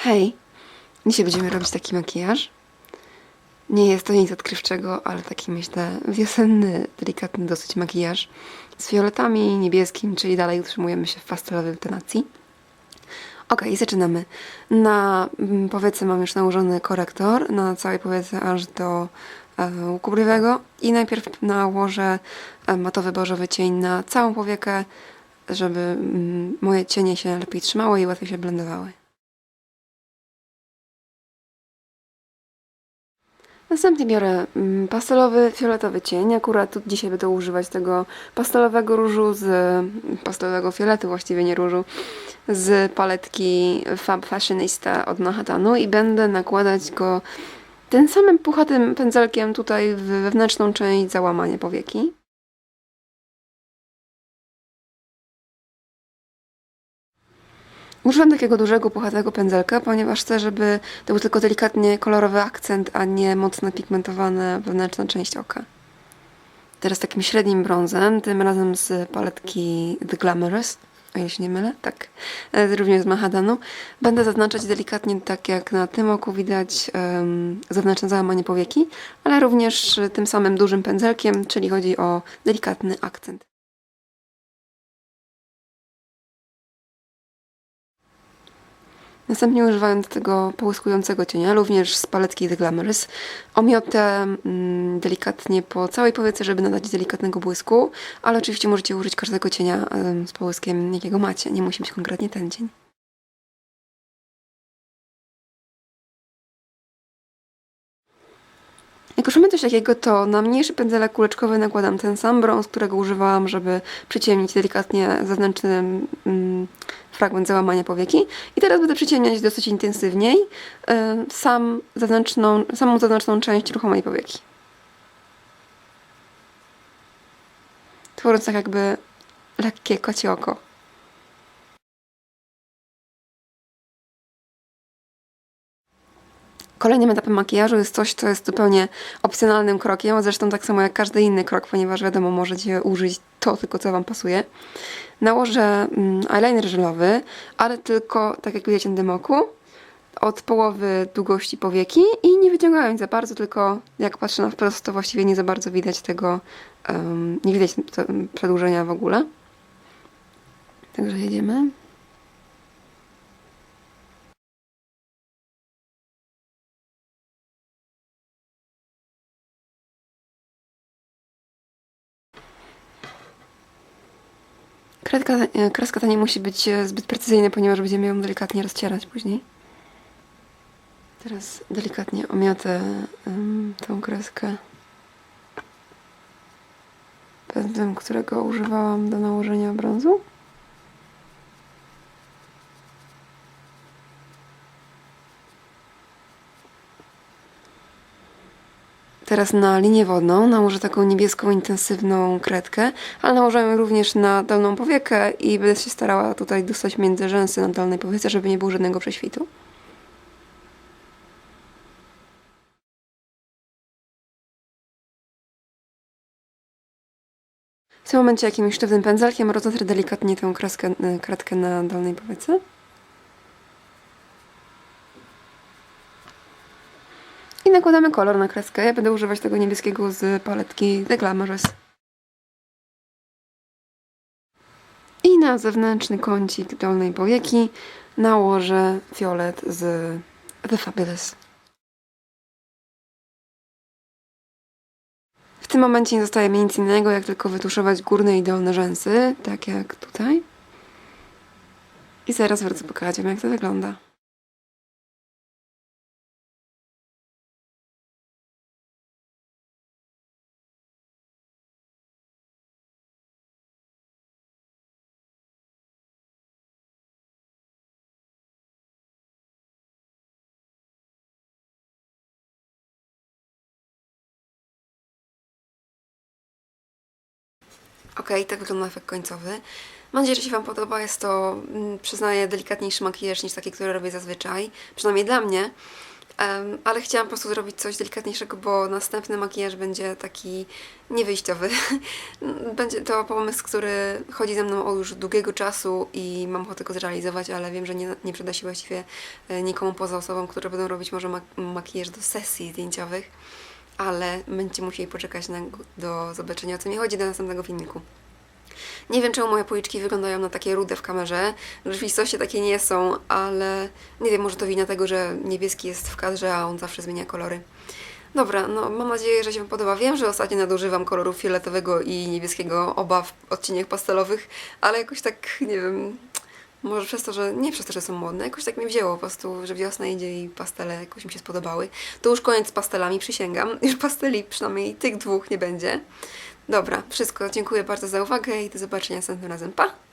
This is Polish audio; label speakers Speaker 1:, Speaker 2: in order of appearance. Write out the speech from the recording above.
Speaker 1: Hej, dzisiaj będziemy robić taki makijaż. Nie jest to nic odkrywczego, ale taki myślę wiosenny, delikatny dosyć makijaż z fioletami, niebieskim, czyli dalej utrzymujemy się w pastelowej tonacji. Ok, zaczynamy. Na mm, powiece mam już nałożony korektor, na całej powiece aż do e, łuku brwiowego i najpierw nałożę e, matowy beżowy cień na całą powiekę, żeby mm, moje cienie się lepiej trzymały i łatwiej się blendowały. Następnie biorę mm, pastelowy, fioletowy cień. Akurat tu dzisiaj będę używać tego pastelowego różu z pastelowego fioletu, właściwie nie różu, z paletki Fab Fashionista od Manhattanu i będę nakładać go tym samym puchatym pędzelkiem tutaj w wewnętrzną część załamania powieki. Użyłam takiego dużego, puchatego pędzelka, ponieważ chcę, żeby to był tylko delikatnie kolorowy akcent, a nie mocno pigmentowana wewnętrzna część oka. Teraz takim średnim brązem, tym razem z paletki The Glamorous, o ile się nie mylę, tak, e, również z Manhattanu, będę zaznaczać delikatnie, tak jak na tym oku widać, um, zewnętrzne załamanie powieki, ale również tym samym dużym pędzelkiem, czyli chodzi o delikatny akcent. Następnie używając tego połyskującego cienia, również z paletki The Glamorous, omiotę mm, delikatnie po całej powiece, żeby nadać delikatnego błysku, ale oczywiście możecie użyć każdego cienia z połyskiem, jakiego macie. Nie musi być konkretnie ten cień. Jak już mamy coś takiego, to na mniejszy pędzelek kuleczkowy nakładam ten sam brąz, którego używałam, żeby przyciemnić delikatnie zewnętrzny mm, fragment załamania powieki. I teraz będę przyciemniać dosyć intensywniej y, sam zewnętrzną, samą zewnętrzną część ruchomej powieki. Tworząc tak jakby lekkie kocie oko. Kolejnym etapem makijażu jest coś, co jest zupełnie opcjonalnym krokiem, a zresztą tak samo jak każdy inny krok, ponieważ wiadomo, możecie użyć to tylko, co Wam pasuje. Nałożę mm, eyeliner żelowy, ale tylko, tak jak widać na tym oku, od połowy długości powieki i nie wyciągając za bardzo, tylko jak patrzę na wprost, to właściwie nie za bardzo widać tego, um, nie widać przedłużenia w ogóle. Także jedziemy. Kredka, e, kreska ta nie musi być e, zbyt precyzyjna, ponieważ będziemy ją delikatnie rozcierać później. Teraz delikatnie omiotę um, tą kreskę pędzlem, którego używałam do nałożenia brązu. Teraz na linię wodną nałożę taką niebieską, intensywną kredkę, ale nałożę ją również na dolną powiekę i będę się starała tutaj dostać między rzęsy na dolnej powiece, żeby nie było żadnego prześwitu. W tym momencie jakimś sztywnym pędzelkiem rozetrę delikatnie tę kreskę, kredkę na dolnej powiece. Nakładamy kolor na kreskę. Ja będę używać tego niebieskiego z paletki The Glamorous. I na zewnętrzny kącik dolnej powieki nałożę fiolet z The Fabulous. W tym momencie nie zostaje mi nic innego, jak tylko wytuszować górne i dolne rzęsy, tak jak tutaj. I zaraz wrócę pokażę Wam, jak to wygląda. Ok, tak wygląda efekt końcowy. Mam nadzieję, że się Wam podoba. Jest to, mm, przyznaję, delikatniejszy makijaż niż taki, który robię zazwyczaj. Przynajmniej dla mnie. Em, ale chciałam po prostu zrobić coś delikatniejszego, bo następny makijaż będzie taki niewyjściowy. będzie to pomysł, który chodzi ze mną od już długiego czasu i mam ochotę go zrealizować, ale wiem, że nie, nie przyda się właściwie e, nikomu poza osobą, które będą robić może mak- makijaż do sesji zdjęciowych, ale będziecie musieli poczekać na, do zobaczenia, o co mi chodzi do następnego filmiku. Nie wiem, czemu moje policzki wyglądają na takie rude w kamerze. W rzeczywistości takie nie są, ale nie wiem, może to wina tego, że niebieski jest w kadrze, a on zawsze zmienia kolory. Dobra, no mam nadzieję, że się podoba. Wiem, że ostatnio nadużywam kolorów fioletowego i niebieskiego oba w odcieniach pastelowych, ale jakoś tak, nie wiem, może przez to, że nie przez to, że są modne, jakoś tak mi wzięło po prostu, że wiosna idzie i pastele jakoś mi się spodobały. To już koniec z pastelami, przysięgam. Już pasteli przynajmniej tych dwóch nie będzie. Dobra, wszystko. Dziękuję bardzo za uwagę i do zobaczenia następnym razem. Pa!